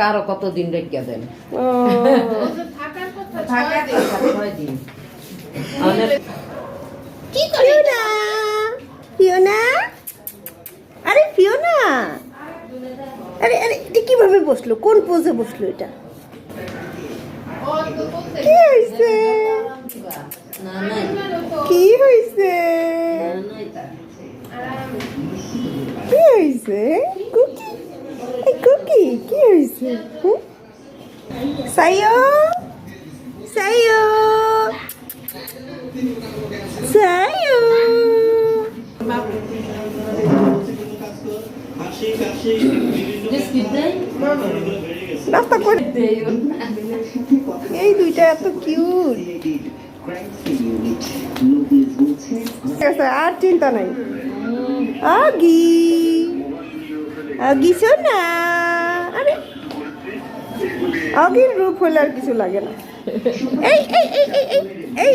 কারও কতদিন রেখে দেন? ও। থাকার কথা থাকে ছয় দিন। ছয় দিন আমাদের ফিওনা। ফিওনা? আরে ফিওনা। আরে আরে এটা কীভাবে বসল? কোন পোজে বসল এটা? ও তো বলছে, কি হয়েছে কি হয়েছে। কি হয়েছে কি হয়েছে? সাইও সাইও সাইও? নাস্তা করে এই দুইটা এত কিউট। ঠিক আছে আর চিন্তা নাই। আগি। আগি আরে আগির রূপ হলে আর কিছু লাগে না। এই এই এই এই এই